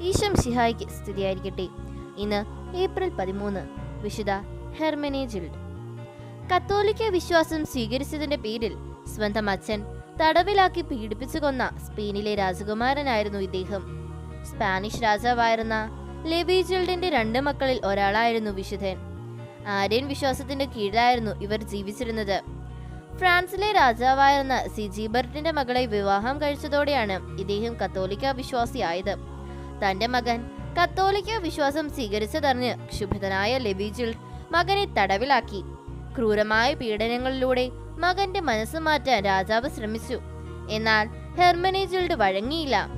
ഈശം സിഹായിക്ക് സ്ഥിതിയായിരിക്കട്ടെ ഇന്ന് ഏപ്രിൽ പതിമൂന്ന് വിശുദ്ധ ഹെർമനേജിൽഡ് കത്തോലിക്ക വിശ്വാസം സ്വീകരിച്ചതിന്റെ പേരിൽ സ്വന്തം അച്ഛൻ തടവിലാക്കി പീഡിപ്പിച്ചു കൊന്ന സ്പെയിനിലെ രാജകുമാരനായിരുന്നു ഇദ്ദേഹം. സ്പാനിഷ് രാജാവായിരുന്ന ലെവിജിൽഡിന്റെ രണ്ട് മക്കളിൽ ഒരാളായിരുന്നു വിശുദ്ധൻ. ആര്യൻ വിശ്വാസത്തിന്റെ കീഴിലായിരുന്നു ഇവർ ജീവിച്ചിരുന്നത്. ഫ്രാൻസിലെ രാജാവായിരുന്ന സിജിബർട്ടിന്റെ മകളെ വിവാഹം കഴിച്ചതോടെയാണ് ഇദ്ദേഹം കത്തോലിക്ക വിശ്വാസിയായത്. തന്റെ മകൻ കത്തോലിക്ക വിശ്വാസം സ്വീകരിച്ചതറിഞ്ഞ് ക്ഷുഭിതനായ ലെബീജിൽ മകനെ തടവിലാക്കി. ക്രൂരമായ പീഡനങ്ങളിലൂടെ മകന്റെ മനസ്സ് മാറ്റാൻ രാജാവ് ശ്രമിച്ചു. എന്നാൽ ഹെർമനേജിൽഡ് വഴങ്ങിയില്ല.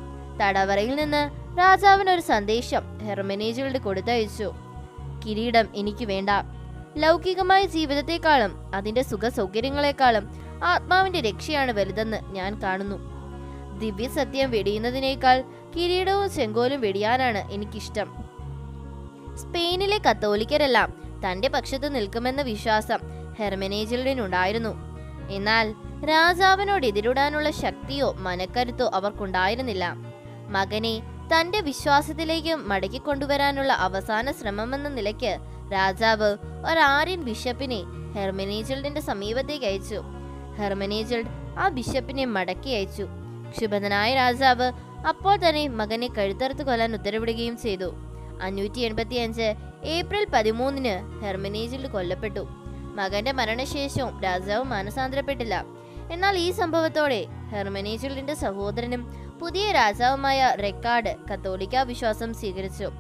തടവറയിൽ നിന്ന് രാജാവിന് ഒരു സന്ദേശം ഹെർമനേജിൽഡ് കൊടുത്തയച്ചു. കിരീടം എനിക്ക് വേണ്ട. ലൗകികമായ ജീവിതത്തെക്കാളും അതിന്റെ സുഖ സൗകര്യങ്ങളെക്കാളും ആത്മാവിന്റെ രക്ഷയാണ് വലുതെന്ന് ഞാൻ കാണുന്നു. ദിവ്യസത്യം വെടിയുന്നതിനേക്കാൾ കിരീടവും ചെങ്കോലും വെടിയാനാണ് എനിക്കിഷ്ടം. സ്പെയിനിലെ കത്തോലിക്കരെല്ലാം തന്റെ പക്ഷത്ത് നിൽക്കുമെന്ന വിശ്വാസം ഹെർമനേജിലിനുണ്ടായിരുന്നു എന്നാൽ രാജാവിനോട് എതിരിടാനുള്ള ശക്തിയോ മനക്കരുത്തോ അവർക്കുണ്ടായിരുന്നില്ല. മകനെ തന്റെ വിശ്വാസത്തിലേക്ക് മടക്കിക്കൊണ്ടുവരാനുള്ള അവസാന ശ്രമമെന്ന നിലയ്ക്ക് രാജാവ് ഒരാര്യൻ ബിഷപ്പിനെ ഹെർമനേജൽഡിന്റെ സമീപത്തേക്ക് അയച്ചു. ഹെർമനേജൽഡ് ആ ബിഷപ്പിനെ മടക്കി അയച്ചു. ക്ഷുഭിതനായ രാജാവ് അപ്പോൾ തന്നെ മകനെ കഴുത്തറുത്ത് കൊല്ലാൻ ഉത്തരവിടുകയും ചെയ്തു. അഞ്ഞൂറ്റി എൺപത്തി അഞ്ച് ഏപ്രിൽ പതിമൂന്നിന് ഹെർമനേജിൽ കൊല്ലപ്പെട്ടു. മകന്റെ മരണശേഷവും രാജാവ് മാനസാന്തരപ്പെട്ടില്ല. എന്നാൽ ഈ സംഭവത്തോടെ ഹെർമനേജിലിന്റെ സഹോദരനും പുതിയ രാജാവുമായ റെക്കാർഡ് കത്തോലിക്ക വിശ്വാസം സ്വീകരിച്ചു.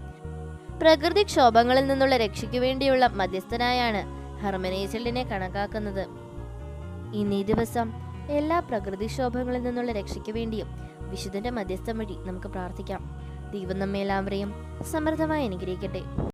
പ്രകൃതി ക്ഷോഭങ്ങളിൽ നിന്നുള്ള രക്ഷയ്ക്ക് വേണ്ടിയുള്ള മധ്യസ്ഥനായാണ് ഹെർമനേജിലിനെ കണക്കാക്കുന്നത്. ഇന്നീ ദിവസം എല്ലാ പ്രകൃതിക്ഷോഭങ്ങളിൽ നിന്നുള്ള രക്ഷയ്ക്ക് വേണ്ടിയും വിശുദ്ധന്റെ മധ്യസ്ഥം വഴി നമുക്ക് പ്രാർത്ഥിക്കാം. ദൈവം നമ്മെ എല്ലാവരെയും സമൃദ്ധമായി അനുഗ്രഹിക്കട്ടെ.